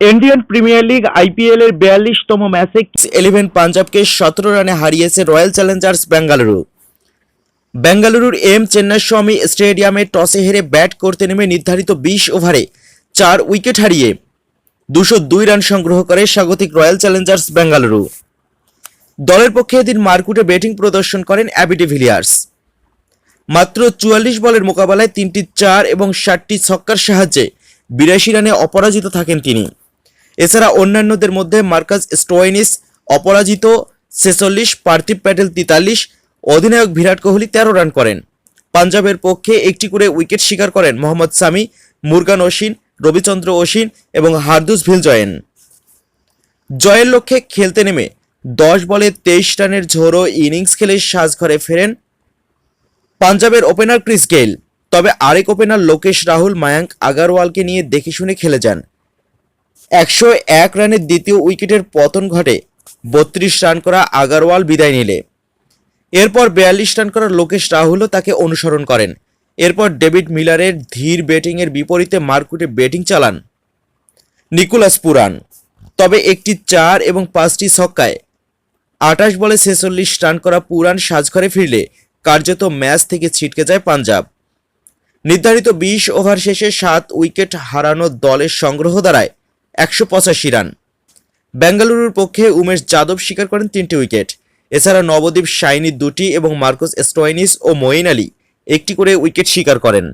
Indian premier league IPL এর বিয়াল্লিশতম ম্যাচে eleven পাঞ্জাবকে সতেরো রানে হারিয়েছে রয়্যাল চ্যালেঞ্জার্স বেঙ্গালুরু বেঙ্গালুরুর এম চেন্নাস্বামী স্টেডিয়ামে টসে হেরে ব্যাট করতে নেমে নির্ধারিত বিশ ওভারে চার উইকেট হারিয়ে দুশো দুই রান সংগ্রহ করে স্বাগতিক রয়্যাল চ্যালেঞ্জার্স বেঙ্গালুরু দলের পক্ষে এদিন মারকুটে ব্যাটিং প্রদর্শন করেন অ্যাবি ডিভিলিয়ার্স মাত্র চুয়াল্লিশ বলের মোকাবেলায় তিনটি চার এবং ষাটটি ছক্কার সাহায্যে বিরাশি রানে অপরাজিত থাকেন তিনি। এছাড়া অন্যান্যদের মধ্যে মার্কাস স্টোয়েনিস, অপরাজিত ছেচল্লিশ, পার্থিব প্যাটেল তেতাল্লিশ, অধিনায়ক বিরাট কোহলি তেরো রান করেন। পাঞ্জাবের পক্ষে একটি করে উইকেট শিকার করেন মোহাম্মদ সামি, মুরগান অশ্বিন, রবিচন্দ্র অশ্বিন এবং হারদুস ভিলজয়েন। জয়ের লক্ষ্যে খেলতে নেমে দশ বলে তেইশ রানের ঝোড়ো ইনিংস খেলে সাজঘরে ফেরেন পাঞ্জাবের ওপেনার ক্রিস গেইল। তবে আরেক ওপেনার লোকেশ রাহুল মায়াঙ্ক আগারওয়ালকে নিয়ে দেখে শুনে খেলে যান। একশো এক রানের দ্বিতীয় উইকেটের পতন ঘটে। বত্রিশ রান করা আগারওয়াল বিদায় নিলে। এরপর বিয়াল্লিশ রান করা লোকেশ রাহুলও তাকে অনুসরণ করেন। এরপর ডেভিড মিলারের ধীর ব্যাটিংয়ের বিপরীতে মারকুটে ব্যাটিং চালান নিকোলাস পুরান। তবে একটি চার এবং পাঁচটি ছক্কায় আটাশ বলে ছেচল্লিশ রান করা পুরান সাজঘরে ফিরলে কার্যত ম্যাচ থেকে ছিটকে যায় পাঞ্জাব। নির্ধারিত বিশ ওভার শেষে সাত উইকেট হারানো দলের সংগ্রহ দ্বারায় একশো পঁচাশি রান। বেঙ্গালুরুর পক্ষে উমেশ যাদব শিকার করেন তিনটি উইকেট। এছাড়া নবদ্বীপ শাইনি দুটি এবং মার্কোস স্টোয়াইনিস ও মঈন আলী একটি করে উইকেট শিকার করেন।